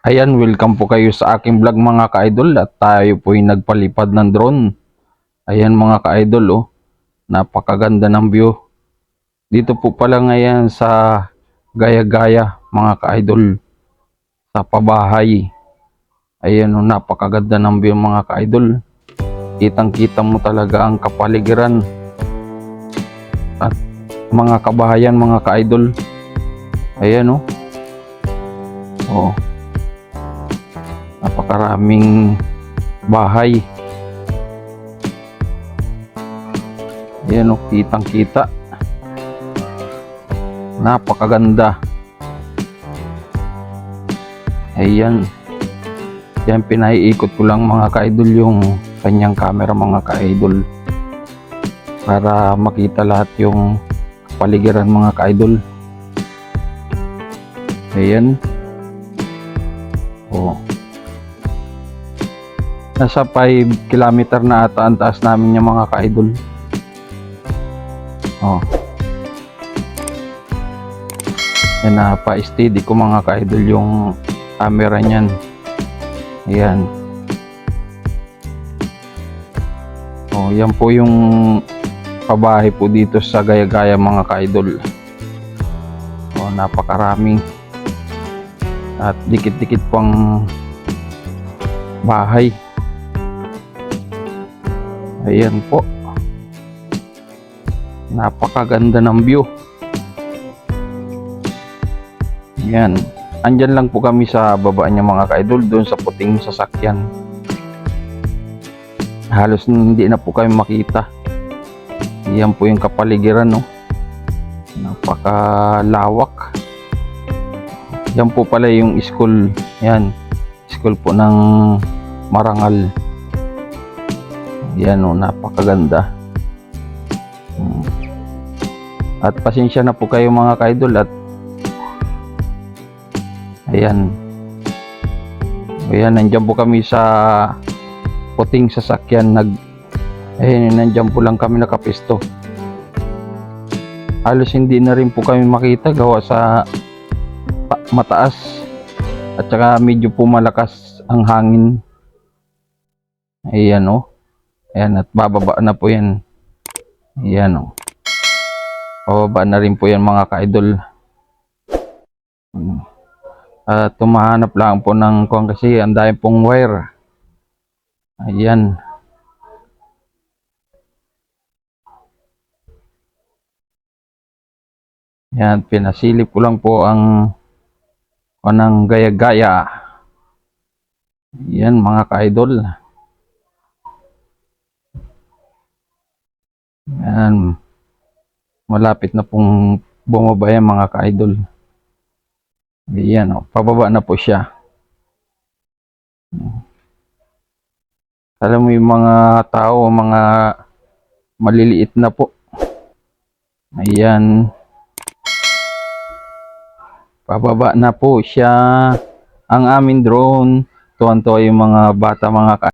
Ayan, welcome po kayo sa aking vlog mga ka-idol at tayo po ay nagpalipad ng drone. Ayan mga ka-idol oh, napakaganda ng view. Dito po pala ngayon sa Gaya-Gaya mga ka-idol sa pabahay. Ayan oh, napakaganda ng view mga ka-idol. Kitang kita mo talaga ang kapaligiran at mga kabahayan mga ka-idol. Ayan oh. Oh napakaraming bahay. Ayan o, kitang kita. Napakaganda. Ayan. Yan, pinaiikot ko lang mga ka-idol yung kanyang camera mga ka-idol. Para makita lahat yung paligiran mga ka-idol. Ayan. Nasa 5 kilometer na ata ang taas namin yung mga ka-idol. Oh. Yan na pa-steady ko mga ka-idol yung camera niyan. Ayan. Oh, yan po yung pabahay po dito sa Gaya-Gaya mga ka-idol. Oh, napakaraming at dikit-dikit pang bahay. Ayan po. Napakaganda ng view. Ayan. Andyan lang po kami sa baba niya mga ka-idol, doon sa puting sasakyan. Halos hindi na po kami makita. Ayan po yung kapaligiran, no? Napakalawak. Yan po pala yung school. Yan. School po ng Marangal. Yan o, napakaganda. Hmm. At pasensya na po kayo mga kaidol at ayan. Ayan, nandyan po kami sa puting sasakyan. Nag, ayan, nandyan po lang kami nakapisto. Halos hindi na rin po kami makita gawa sa mataas at saka medyo po malakas ang hangin. Ayan o. Ayan, at bababa na po yan. Ayan o. Bababa na rin po yan mga ka-idol. At tumahanap lang po ng kung kasi ang dahil pong wire. Ayan. Yan, pinasilip ko lang po ang anang gaya-gaya. Yan mga ka-idol. Yan. Malapit na pong bumaba yan mga ka-idol. Yan, oh, pababa na po siya. Alam mo yung mga tao, mga maliliit na po. Ayan. Pababa na po siya ang aming drone. Tuwan-tuwa yung mga bata, mga ka